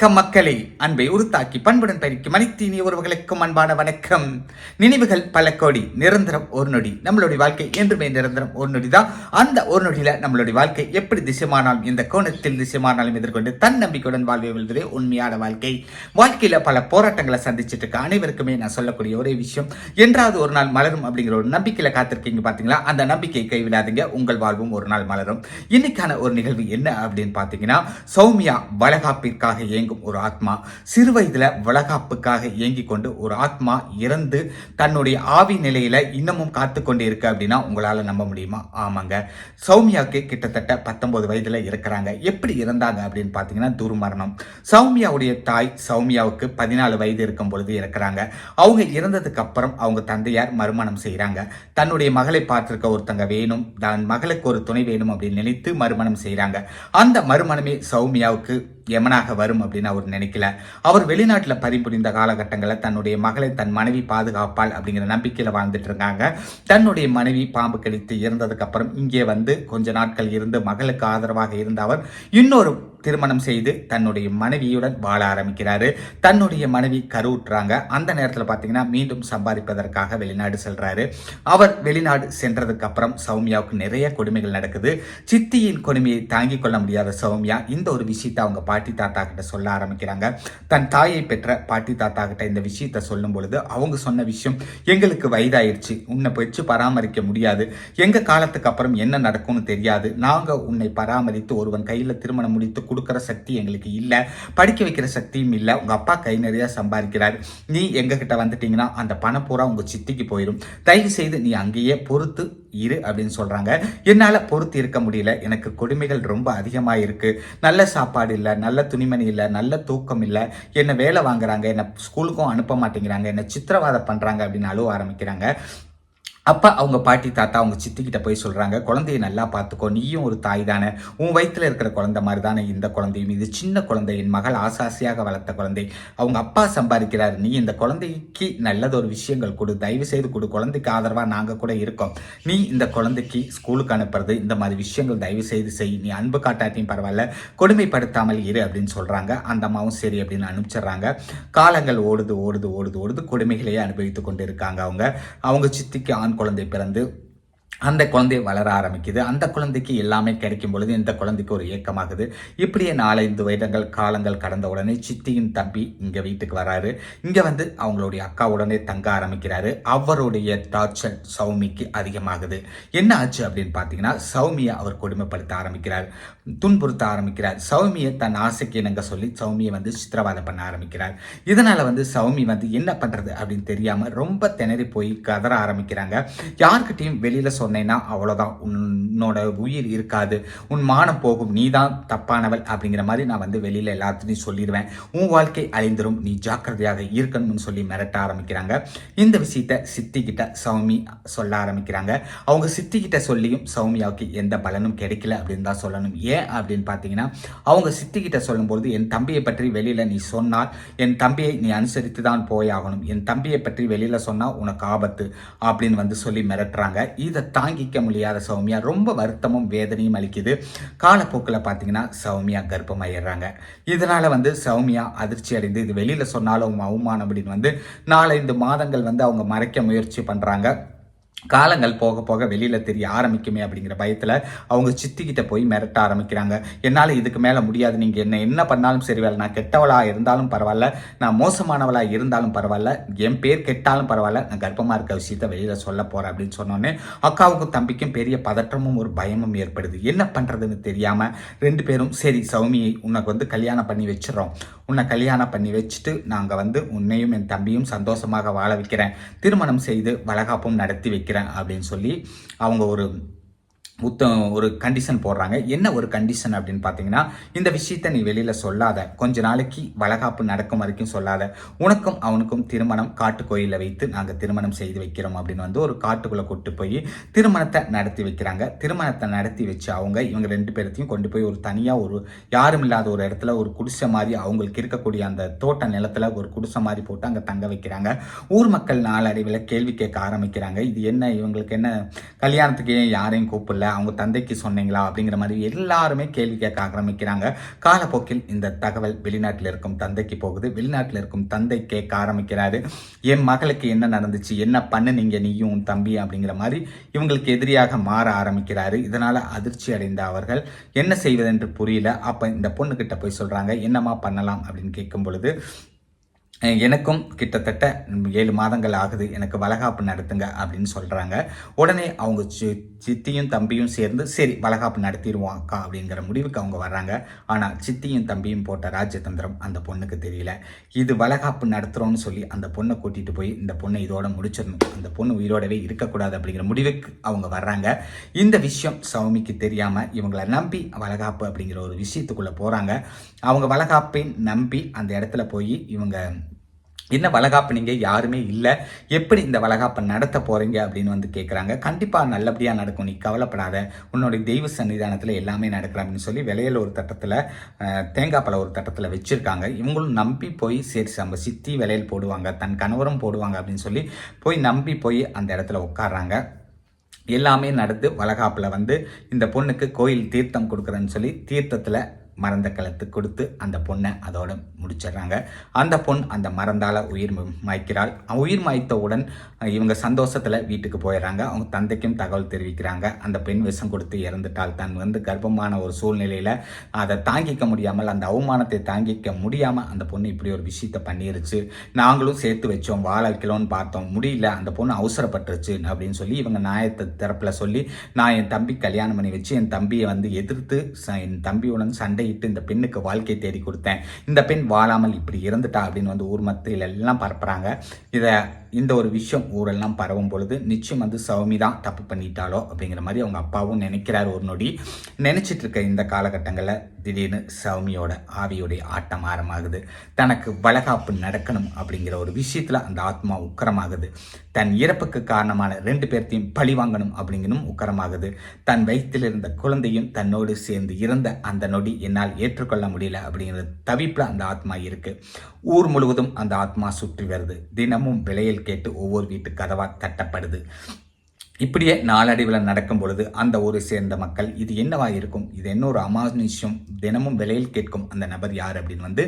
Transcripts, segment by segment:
வணக்கம் மக்களே. அன்பை உருத்தாக்கி பண்புடன் பயிற்சி அனைத்து உறவுகளுக்கும் அன்பான வணக்கம். நினைவுகள் பல கோடி நிரந்தரம் ஒரு நொடி. நம்மளுடைய வாழ்க்கை என்றுமே நிரந்தரம் ஒரு நொடி தான் அந்த ஒரு நொடியில நம்மளுடைய வாழ்க்கை எப்படி திசைமானாலும் இந்த கோணத்தில் திசைமானாலும் எதிர்கொண்டு தன் நம்பிக்கையுடன் வாழ்வை வெல்வதே உண்மையான வாழ்க்கை. வாழ்க்கையில பல போராட்டங்களை சந்திச்சிட்டு இருக்க அனைவருக்குமே நான் சொல்லக்கூடிய ஒரே விஷயம் என்றாவது ஒரு நாள் மலரும் அப்படிங்கிற ஒரு நம்பிக்கையில காத்திருக்கீங்க பாத்தீங்களா? அந்த நம்பிக்கையை கைவிடாதீங்க உங்கள் வாழ்வும் ஒரு நாள் மலரும். இன்னைக்கான ஒரு நிகழ்வு என்ன அப்படின்னு பாத்தீங்கன்னா சௌமியா வளகாப்பிற்காக இயங்கும் ஒரு ஆத்மா. சிறு வயதுல வளகாப்புக்காக இயங்கி கொண்டு ஒரு ஆத்மா இறந்து தன்னுடைய ஆவி நிலையில இன்னமும் காத்து கொண்டு இருக்கு அப்படின்னா உங்களால நம்ப முடியுமா? ஆமாங்க. சௌமியாவுக்கு கிட்டத்தட்ட பத்தொன்பது வயதுல இருக்கிறாங்க எப்படி இறந்தாங்க அப்படின்னு பாத்தீங்கன்னா துர்மரணம். சௌமியாவுடைய தாய் சௌமியாவுக்கு பதினாலு வயது இருக்கும் பொழுது இறக்குறாங்க. அவங்க இறந்ததுக்கு அப்புறம் அவங்க தந்தையார் மறுமணம் செய்கிறாங்க தன்னுடைய மகளை பார்த்திருக்க ஒருத்தங்க வேணும் தன் மகளுக்கு ஒரு துணை வேணும் அப்படின்னு நினைத்து மறுமணம் செய்கிறாங்க அந்த மறுமணமே சௌமியாவுக்கு யமனாக வரும் அப்படின்னு அவர் நினைக்கல. அவர் வெளிநாட்டில் பறிபுரிந்த காலகட்டங்களில் தன்னுடைய மகளை தன் மனைவி பாதுகாப்பாள் அப்படிங்கிற நம்பிக்கையில் வாழ்ந்துட்டு இருக்காங்க தன்னுடைய மனைவி பாம்பு கடித்து இறந்ததுக்கு அப்புறம் இங்கே வந்து கொஞ்ச நாட்கள் இருந்து மகளுக்கு ஆதரவாக இருந்த அவர் இன்னொரு திருமணம் செய்து தன்னுடைய மனைவியுடன் வாழ ஆரம்பிக்கிறாரு. தன்னுடைய மனைவி கருவுற்றாங்க. அந்த நேரத்தில் பார்த்தீங்கன்னா மீண்டும் சம்பாதிப்பதற்காக வெளிநாடு செல்றாரு. அவர் வெளிநாடு சென்றதுக்கு அப்புறம் சௌமியாவுக்கு நிறைய கொடுமைகள் நடக்குது. சித்தியின் கொடுமையை தாங்கிக் கொள்ள முடியாத சௌமியா இந்த ஒரு விஷயத்தை அவங்க பாட்டி தாத்தா கிட்ட சொல்ல ஆரம்பிக்கிறாங்க. தன் தாயை பெற்ற பாட்டி தாத்தா கிட்ட இந்த விஷயத்தை சொல்லும் பொழுது அவங்க சொன்ன விஷயம் எங்களுக்கு வயதாயிருச்சு. உன்னை பெற்று பராமரிக்க முடியாது. எங்க காலத்துக்கு அப்புறம் என்ன நடக்கும்னு தெரியாது. நாங்க உன்னை பராமரித்து ஒருவன் கையில திருமணம் முடித்து கொடுக்குற சக்தி எங்களுக்கு இல்லை. படிக்க வைக்கிற சக்தியும் இல்லை. உங்கள் அப்பா கை நிறைய சம்பாதிக்கிறார். நீ எங்ககிட்ட வந்துட்டீங்கன்னா அந்த பணம் பூரா உங்கள் சித்திக்கு போயிடும் தயவு செய்து நீ அங்கேயே பொறுத்து இரு அப்படின்னு சொல்கிறாங்க என்னால் பொறுத்து இருக்க முடியல. எனக்கு கொடுமைகள் ரொம்ப அதிகமாக இருக்குது நல்ல சாப்பாடு இல்லை நல்ல துணிமணி இல்லை நல்ல தூக்கம் இல்லை. என்ன வேலை வாங்குறாங்க என்னை ஸ்கூலுக்கும் அனுப்ப மாட்டேங்கிறாங்க என்னை சித்திரவாதம் பண்ணுறாங்க அப்படின்னு அழுவ ஆரம்பிக்கிறாங்க. அப்போ அவங்க பாட்டி தாத்தா அவங்க சித்திக்கிட்ட போய் சொல்கிறாங்க குழந்தைய நல்லா பார்த்துக்கோ நீயும் ஒரு தாய் தானே. உன் வயிற்றில் இருக்கிற குழந்தை மாதிரி தானே இந்த குழந்தையும். இது சின்ன குழந்தை என் மகள் ஆசாசியாக வளர்த்த குழந்தை. அவங்க அப்பா சம்பாதிக்கிறார். நீ இந்த குழந்தைக்கு நல்லதொரு விஷயங்கள் கொடு. தயவு செய்து கொடு. குழந்தைக்கு ஆதரவாக நாங்கள் கூட இருக்கோம். நீ இந்த குழந்தைக்கு ஸ்கூலுக்கு அனுப்புறது இந்த மாதிரி விஷயங்கள் தயவு செய்து செய். நீ அன்பு காட்டாட்டியும் பரவாயில்ல. கொடுமைப்படுத்தாமல் இரு அப்படின்னு சொல்கிறாங்க அந்த அம்மாவும் சரி அப்படின்னு அனுப்பிச்சிடுறாங்க. காலங்கள் ஓடுது ஓடுது ஓடுது ஓடுது. கொடுமைகளையே அனுபவித்து கொண்டு இருக்காங்க அவங்க. அவங்க சித்திக்கு ஆண் குழந்தை பிறந்து அந்த குழந்தை வளர ஆரம்பிக்குது. அந்த குழந்தைக்கு எல்லாமே கிடைக்கும் பொழுது இந்த குழந்தைக்கு ஒரு ஏக்கமாகுது. இப்படியே நாலஞ்சு வருடங்கள் காலங்கள் கடந்த உடனே சித்தியின் தம்பி இங்கே வீட்டுக்கு வராரு. இங்கே வந்து அவங்களுடைய அக்கா உடனே தங்க ஆரம்பிக்கிறாரு. அவருடைய டார்ச்சர் சௌமிக்கு அதிகமாகுது. என்ன ஆச்சு அப்படின்னு பார்த்தீங்கன்னா சௌமியை அவர் கொடுமைப்படுத்த ஆரம்பிக்கிறார். துன்புறுத்த ஆரம்பிக்கிறார். சௌமியை தன் ஆசைக்கு இணங்க சொல்லி சௌமியை வந்து சித்திரவாதம் பண்ண ஆரம்பிக்கிறார். இதனால் வந்து சௌமி வந்து என்ன பண்ணுறது அப்படின்னு தெரியாமல் ரொம்ப திணறி போய் கதற ஆரம்பிக்கிறாங்க. யார்கிட்டையும் வெளியில் சொன்னேன்னா அவ்வளோதான் உன்னோட உயிர் இருக்காது. உன் மானம் போகும். நீ தான் தப்பானவள் அப்படிங்கிற மாதிரி நான் வந்து வெளியில் எல்லாத்தையும் சொல்லிடுவேன் உன் வாழ்க்கை அழிந்துரும். நீ ஜாக்கிரதையாக இருக்கணும்னு சொல்லி மிரட்ட ஆரம்பிக்கிறாங்க. இந்த விஷயத்த சித்தி கிட்ட சௌமி சொல்ல ஆரம்பிக்கிறாங்க. அவங்க சித்தி கிட்ட சொல்லியும் சௌமியாவுக்கு எந்த பலனும் கிடைக்கல அப்படின்னு தான் சொல்லணும். ஏன் அப்படின்னு பார்த்தீங்கன்னா அவங்க சித்தி கிட்ட சொல்லும்போது என் தம்பியை பற்றி வெளியில் நீ சொன்னால் என் தம்பியை நீ அனுசரித்து தான் போய் ஆகணும். என் தம்பியை பற்றி வெளியில் சொன்னால் உனக்கு ஆபத்து அப்படின்னு வந்து சொல்லி மிரட்டுறாங்க. இதை தாங்கிக்க முடியாத சௌமியா ரொம்ப வருத்தமும் வேதனையும் அளிக்குது. காலப்போக்கில் பார்த்தீங்கன்னா சௌமியா கர்ப்பமாயிடுறாங்க. இதனால் வந்து சௌமியா அதிர்ச்சி அடைந்து இது வெளியில் சொன்னாலும் அவமானம் அப்படின்னு வந்து நாலஞ்சு மாதங்கள் வந்து அவங்க மறைக்க முயற்சி பண்ணுறாங்க காலங்கள் போக போக வெளியில் தெரிய ஆரம்பிக்குமே அப்படிங்கிற பயத்தில் அவங்க சித்திக்கிட்ட போய் மிரட்ட ஆரம்பிக்கிறாங்க. என்னால் இதுக்கு மேலே முடியாது. நீங்கள் என்ன என்ன பண்ணாலும் சரி வேலை. நான் கெட்டவளாக இருந்தாலும் பரவாயில்ல. நான் மோசமானவளாக இருந்தாலும் பரவாயில்ல. என் பேர் கெட்டாலும் பரவாயில்ல. நான் கர்ப்பமாக இருக்க விஷயத்த வெளியில் சொல்ல போகிறேன் அப்படின்னு சொன்னோன்னே அக்காவுக்கும் தம்பிக்கும் பெரிய பதற்றமும் ஒரு பயமும் ஏற்படுது. என்ன பண்ணுறதுன்னு தெரியாமல் ரெண்டு பேரும் சரி சௌமியை உனக்கு வந்து கல்யாணம் பண்ணி வச்சிடறோம். உன்னை கல்யாணம் பண்ணி வச்சுட்டு நாங்கள் வந்து உன்னையும் என் தம்பியும் சந்தோஷமாக வாழ வைக்கிறேன். திருமணம் செய்து வளகாப்பும் நடத்தி வைக்கிறேன். அப்படின்னு சொல்லி அவங்க ஒரு உத்த ஒரு கண்டிஷன் போடுறாங்க. என்ன ஒரு கண்டிஷன் அப்படின்னு பார்த்தீங்கன்னா இந்த விஷயத்த நீ வெளியில் சொல்லாத. கொஞ்ச நாளைக்கு வளகாப்பு நடக்கும் வரைக்கும் சொல்லாத. உனக்கும் அவனுக்கும் திருமணம் காட்டு கோயிலில் வைத்து நாங்கள் திருமணம் செய்து வைக்கிறோம் அப்படின்னு வந்து ஒரு காட்டுக்குள்ளே கூட்டு போய் திருமணத்தை நடத்தி வைக்கிறாங்க. திருமணத்தை நடத்தி வச்சு அவங்க இவங்க ரெண்டு பேர்த்தையும் கொண்டு போய் ஒரு தனியாக ஒரு யாரும் இல்லாத ஒரு இடத்துல ஒரு குடிசை மாதிரி அவங்களுக்கு இருக்கக்கூடிய அந்த தோட்ட நிலத்தில் ஒரு குடிசை மாதிரி போட்டு அங்கே தங்க வைக்கிறாங்க. ஊர் மக்கள் நாளடைவில் கேள்வி கேட்க ஆரம்பிக்கிறாங்க. இது என்ன இவங்களுக்கு என்ன கல்யாணத்துக்கு ஏன் யாரையும் கூப்பிடல? அவங்க தந்தைக்கு சொன்னீங்களா? அப்படிங்கிற மாதிரி எல்லாருமே கேள்வி கேட்க ஆரம்பிக்கிறாங்க. காலப்போக்கில் இந்த தகவல் வெளிநாட்டில் இருக்கும் தந்தைக்கு போகுது. வெளிநாட்டில் இருக்கும் தந்தை கேட்க ஆரம்பிக்கிறாரு. என் மகளுக்கு என்ன நடந்துச்சு? என்ன பண்ணுனீங்க? நீயும் உன் தம்பி அப்படிங்கிற மாதிரி இவங்களுக்கு எதிரியாக மாற ஆரம்பிக்கிறாரு. இதனால அதிர்ச்சி அடைந்த அவர்கள் என்ன செய்வதென்று புரியல. அப்ப இந்த பொண்ணுக்கிட்ட போய் சொல்றாங்க என்னம்மா பண்ணலாம்? அப்படின்னு கேட்கும் பொழுது எனக்கும் கிட்டத்தட்ட ஏழு மாதங்கள் ஆகுது. எனக்கு வளகாப்பு நடத்துங்க அப்படின்னு சொல்கிறாங்க உடனே அவங்க சி சித்தியும் தம்பியும் சேர்ந்து சரி வளகாப்பு நடத்திடுவோம் அக்கா அப்படிங்கிற முடிவுக்கு அவங்க வர்றாங்க. ஆனால் சித்தியும் தம்பியும் போட்ட ராஜதந்திரம் அந்த பொண்ணுக்கு தெரியல. இது வளகாப்பு நடத்துகிறோன்னு சொல்லி அந்த பொண்ணை கூட்டிகிட்டு போய் இந்த பொண்ணை இதோட முடிச்சிடணும். அந்த பொண்ணு உயிரோடவே இருக்கக்கூடாது அப்படிங்கிற முடிவுக்கு அவங்க வர்றாங்க. இந்த விஷயம் சௌமிக்கு தெரியாமல் இவங்களை நம்பி வளகாப்பு அப்படிங்கிற ஒரு விஷயத்துக்குள்ளே போகிறாங்க அவங்க வளகாப்பை நம்பி அந்த இடத்துல போய் இவங்க என்ன வளகாப்பு நீங்கள் யாருமே இல்லை. எப்படி இந்த வளகாப்பை நடத்த போகிறீங்க அப்படின்னு வந்து கேட்குறாங்க கண்டிப்பாக நல்லபடியாக நடக்கும். நீ கவலைப்படாத. உன்னுடைய தெய்வ சன்னிதானத்தில் எல்லாமே நடக்கிற அப்படின்னு சொல்லி விலையில் ஒரு தட்டத்தில் தேங்காய் பழம் ஒரு தட்டத்தில் வச்சுருக்காங்க. இவங்களும் நம்பி போய் சரி நம்ம சித்தி விலையில் போடுவாங்க. தன் கணவரும் போடுவாங்க அப்படின்னு சொல்லி போய் நம்பி போய் அந்த இடத்துல உட்காடுறாங்க எல்லாமே நடந்து வளகாப்பில் வந்து இந்த பொண்ணுக்கு கோயில் தீர்த்தம் கொடுக்குறேன்னு சொல்லி தீர்த்தத்தில் மறந்த கலத்து கொடுத்து அந்த பொண்ணை அதோட முடிச்சிடுறாங்க. அந்த பொண் அந்த மறந்தால் உயிர் மாய்க்கிறாள். உயிர் மாய்த்தவுடன் இவங்க சந்தோஷத்தில் வீட்டுக்கு போயிடுறாங்க. அவங்க தந்தைக்கும் தகவல் தெரிவிக்கிறாங்க. அந்த பெண் விஷம் கொடுத்து இறந்துட்டால் தன் வந்து கர்ப்பமான ஒரு சூழ்நிலையில் அதை தாங்கிக்க முடியாமல் அந்த அவமானத்தை தாங்கிக்க முடியாமல் அந்த பொண்ணு இப்படி ஒரு விஷயத்தை பண்ணிருச்சு. நாங்களும் சேர்த்து வச்சோம் வாழ வைக்கலோன்னு பார்த்தோம். முடியல அந்த பொண்ணு அவசரப்பட்டுருச்சு அப்படின்னு சொல்லி இவங்க நியாயத்தை தரப்பில் சொல்லி நான் என் தம்பி கல்யாணம் பண்ணி வச்சு என் தம்பியை வந்து எதிர்த்து என் தம்பியுடன் சண்டையிட்டு இந்த பெண்ணுக்கு வாழ்க்கை தேடி கொடுத்தேன். இந்த பெண் வாழாமல் இப்படி இறந்துட்டா அப்படின்னு வந்து ஊர் மத்தியில் எல்லாம் பரப்புகிறாங்க இதை இந்த ஒரு விஷயம் ஊரெல்லாம் பரவும் பொழுது நிச்சயம் வந்து சௌமி தான் தப்பு பண்ணிட்டாலோ அப்படிங்கிற மாதிரி அவங்க அப்பாவும் நினைக்கிறார் ஒரு நொடி. நினச்சிட்டு இருக்க இந்த காலகட்டங்களில் திடீர்னு சௌமியோட ஆவியோடைய ஆட்டம் ஆரமாகுது தனக்கு வளகாப்பு நடக்கணும் அப்படிங்கிற ஒரு விஷயத்தில் அந்த ஆத்மா உக்கரமாகுது. தன் இறப்புக்கு காரணமான ரெண்டு பேர்த்தையும் பழி வாங்கணும் அப்படிங்கணும் உக்கரமாகுது. தன் வயிற்றில் இருந்த குழந்தையும் தன்னோடு சேர்ந்து இருந்த அந்த நொடி என்ன என்னால் ஏற்றுக்கொள்ள முடியல அப்படிங்கிற தவிப்பில் அந்த ஆத்மா இருக்குது ஊர் முழுவதும் அந்த ஆத்மா சுற்றி வருது. தினமும் விலையில் கேட்டு ஒவ்வொரு வீட்டு கதவாக தட்டப்படுது. இப்படியே நாளடைவில் நடக்கும் பொழுது அந்த ஊரை சேர்ந்த மக்கள் இது என்னவா இருக்கும்? இது என்ன ஒரு அமானுஷ்யம்? தினமும் விலையில் கேட்கும் அந்த நபர் யார் அப்படின்னு வந்து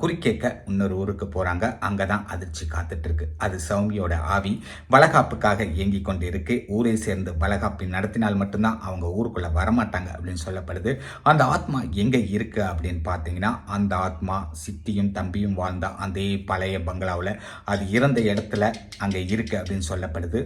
குறிக்கேக்க இன்னொரு ஊருக்கு போகிறாங்க அங்கே தான் அதிர்ச்சி காத்துட்டு இருக்கு அது சௌமியோட ஆவி. வளகாப்புக்காக இயங்கி கொண்டு இருக்கு ஊரை சேர்ந்து வளகாப்பை நடத்தினால் மட்டும்தான் அவங்க ஊருக்குள்ளே வரமாட்டாங்க அப்படின்னு சொல்லப்படுது. அந்த ஆத்மா எங்கே இருக்கு அப்படின்னு பார்த்தீங்கன்னா அந்த ஆத்மா சித்தியும் தம்பியும் வாழ்ந்த அந்த பழைய பங்களாவில். அது இறந்த இடத்துல அங்கே இருக்கு அப்படின்னு சொல்லப்படுது.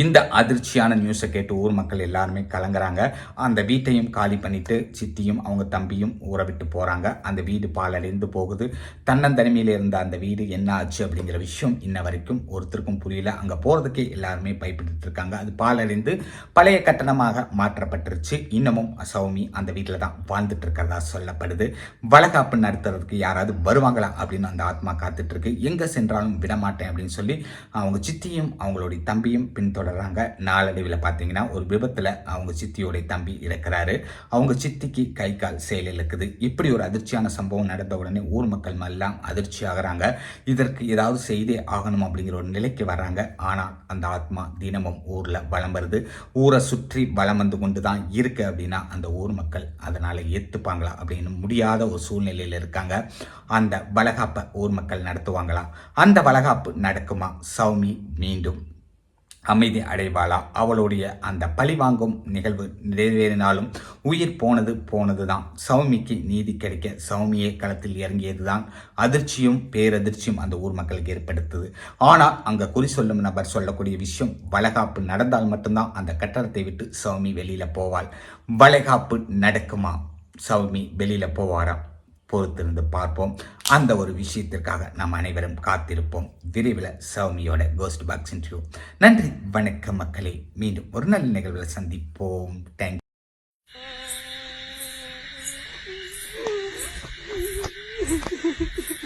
இந்த அதிர்ச்சியான நியூஸை கேட்டு ஊர் மக்கள் எல்லாருமே கலங்குறாங்க. அந்த வீட்டையும் காலி பண்ணிட்டு சித்தியும் அவங்க தம்பியும் ஊரை விட்டு போகிறாங்க அந்த வீடு பாலடைந்து போகுது. தன்னந்தனிமையில் இருந்த அந்த வீடு என்ன ஆச்சு அப்படிங்கிற விஷயம் இன்ன வரைக்கும் ஒருத்தருக்கும் புரியல. அங்கே போகிறதுக்கே எல்லாருமே பயப்பட்டு இருக்காங்க. அது பாலடைந்து பழைய கட்டணமாக மாற்றப்பட்டுருச்சு. இன்னமும் சௌமி அந்த வீட்டில் தான் வாழ்ந்துட்டு இருக்கிறதா சொல்லப்படுது. வழக்காப்பு நடத்துறதுக்கு யாராவது வருவாங்களா அப்படின்னு அந்த ஆத்மா காத்துட்ருக்கு எங்கே சென்றாலும் விடமாட்டேன் அப்படின்னு சொல்லி அவங்க சித்தியும் அவங்களுடைய தம்பியும் பின்தொடர் தொடர்றாங்க நாளடைவில் பார்த்தீங்கன்னா ஒரு விபத்தில் அவங்க சித்தியோடைய தம்பி இறக்கிறாரு. அவங்க சித்திக்கு கை கால் செயலில் இருக்குது இப்படி ஒரு அதிர்ச்சியான சம்பவம் நடந்த உடனே ஊர் மக்கள் எல்லாம் அதிர்ச்சி ஆகிறாங்க. இதற்கு ஏதாவது செய்தே ஆகணும் அப்படிங்கிற ஒரு நிலைக்கு வர்றாங்க. ஆனால் அந்த ஆத்மா தினமும் ஊரில் வளம் வருது. ஊரை சுற்றி வளம் வந்து கொண்டு தான் இருக்கு அப்படின்னா அந்த ஊர் மக்கள் அதனால் ஏற்றுப்பாங்களா அப்படின்னு முடியாத ஒரு சூழ்நிலையில் இருக்காங்க. அந்த வளகாப்பை ஊர் மக்கள் நடத்துவாங்களா? அந்த வளகாப்பு நடக்குமா? சௌமி மீண்டும் அமைதி அடைவாளா? அவளுடைய அந்த பழி வாங்கும் நிகழ்வு நிறைவேறினாலும் உயிர் போனது போனது தான் சௌமிக்கு நீதி கிடைக்க சௌமியே களத்தில் இறங்கியது தான் அதிர்ச்சியும் பேரதிர்ச்சியும் அந்த ஊர் மக்களுக்கு ஏற்படுத்துது. ஆனால் அங்கே குறி சொல்லும் நபர் சொல்லக்கூடிய விஷயம் வளகாப்பு நடந்தால் மட்டும்தான் அந்த கட்டடத்தை விட்டு சௌமி வெளியில் போவாள். வளைகாப்பு நடக்குமா? சௌமி வெளியில் போவாரா பொறுத்திருந்து பார்ப்போம். அந்த ஒரு விஷயத்திற்காக நாம் அனைவரும் காத்திருப்போம். விரைவில் சௌமியோட கோஸ்ட் பாக்ஸ் இன்டர்வியூ நன்றி வணக்கம் மக்களே. மீண்டும் ஒரு நல்ல நிகழ்வில் சந்திப்போம். Thank Thank you.